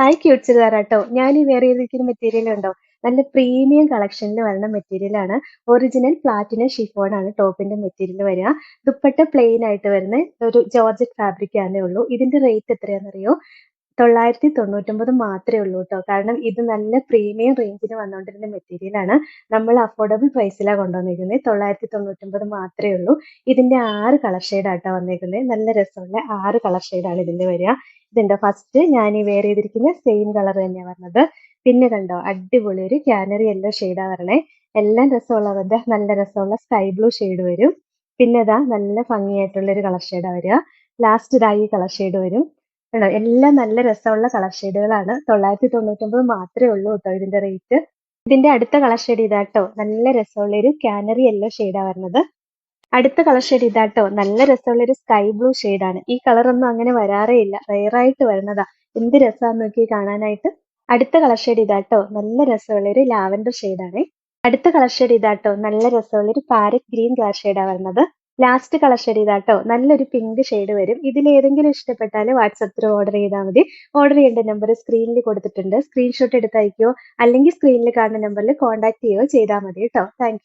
Hi cute ചുരിദാറാട്ടോ ഞാൻ ഈ വേറെ ഏതെങ്കിലും മെറ്റീരിയൽ ഉണ്ടോ? നല്ല പ്രീമിയം കളക്ഷനിൽ വരുന്ന മെറ്റീരിയൽ ആണ്. ഒറിജിനൽ പ്ലാറ്റിനം ഷിഫോൺ ആണ് ടോപ്പിന്റെ മെറ്റീരിയൽ വരിക. ദുപ്പട്ട പ്ലെയിൻ ആയിട്ട് വരുന്ന ഒരു ജോർജറ്റ് ഫാബ്രിക് ആണേ ഉള്ളൂ. ഇതിന്റെ റേറ്റ് എത്രയാണെന്നറിയോ തൊള്ളായിരത്തി തൊണ്ണൂറ്റൊമ്പത് മാത്രമേ ഉള്ളൂ കേട്ടോ കാരണം ഇത് നല്ല പ്രീമിയം റേഞ്ചിന് വന്നുകൊണ്ടിരുന്ന മെറ്റീരിയൽ ആണ്. നമ്മൾ അഫോർഡബിൾ പ്രൈസിലാണ് കൊണ്ടുവന്നിരിക്കുന്നത് തൊള്ളായിരത്തി തൊണ്ണൂറ്റൊമ്പത് മാത്രമേ ഉള്ളൂ. ഇതിന്റെ ആറ് കളർ ഷെയ്ഡായിട്ടാണ് വന്നിരിക്കുന്നത് നല്ല രസമുള്ള ആറ് കളർ ഷെയ്ഡാണ് ഇതിന്റെ വരിക. ഇതുണ്ടോ? ഫസ്റ്റ് ഞാൻ ഈ വെയർ ചെയ്തിരിക്കുന്ന സെയിം കളർ തന്നെയാണ് പറഞ്ഞത് പിന്നെ കണ്ടോ? അടിപൊളി ഒരു ക്യാനറി യെല്ലോ ഷെയ്ഡാ വരണേ. എല്ലാം രസമുള്ളതിന്റെ നല്ല രസമുള്ള സ്കൈ ബ്ലൂ ഷെയ്ഡ് വരും. പിന്നെ ഇതാ നല്ല ഭംഗിയായിട്ടുള്ള ഒരു കളർ ഷെയ്ഡാ വരിക. ലാസ്റ്റ് ഇതായി കളർ ഷെയ്ഡ് വരും. എല്ലാം നല്ല രസമുള്ള കളർ ഷെയ്ഡുകളാണ്. തൊള്ളായിരത്തി തൊണ്ണൂറ്റൊമ്പത് മാത്രമേ ഉള്ളൂ കേട്ടോ ഇതിന്റെ റേറ്റ്. ഇതിന്റെ അടുത്ത കളർ ഷെയ്ഡ് ഇതാട്ടോ. നല്ല രസമുള്ള ഒരു കാനറി യെല്ലോ ഷെയ്ഡാണ് വരുന്നത്. അടുത്ത കളർ ഷെയ്ഡ് ഇതാട്ടോ. നല്ല രസമുള്ള ഒരു സ്കൈ ബ്ലൂ ആണ് ഈ കളർ ഒന്നും അങ്ങനെ വരാറേ ഇല്ല. റെയർ ആയിട്ട് വരുന്നതാ. എന്ത് രസമാന്ന് നോക്കി കാണാനായിട്ട്. അടുത്ത കളർ ഷെയ്ഡ് ഇതാട്ടോ. നല്ല രസമുള്ള ഒരു ലാവൻഡർ ആണ് അടുത്ത കളർ ഷെയ്ഡ് ഇതാട്ടോ. നല്ല രസമുള്ള ഒരു പാരറ്റ് ഗ്രീൻ കളർ ഷെയ്ഡാണ് വരുന്നത്. ലാസ്റ്റ് കളർ ഷെയ്ഡ് കേട്ടോ നല്ലൊരു പിങ്ക് ഷെയ്ഡ് വരും. ഇതിൽ ഏതെങ്കിലും ഇഷ്ടപ്പെട്ടാൽ വാട്സപ്പിൽ ഓർഡർ ചെയ്താൽ മതി. ഓർഡർ ചെയ്യേണ്ട നമ്പർ സ്ക്രീനിൽ കൊടുത്തിട്ടുണ്ട്. സ്ക്രീൻഷോട്ട് എടുത്ത് അയക്കുകയോ അല്ലെങ്കിൽ സ്ക്രീനിൽ കാണുന്ന നമ്പറിൽ കോൺടാക്ട് ചെയ്യുകയോ ചെയ്താൽ മതി കേട്ടോ. താങ്ക്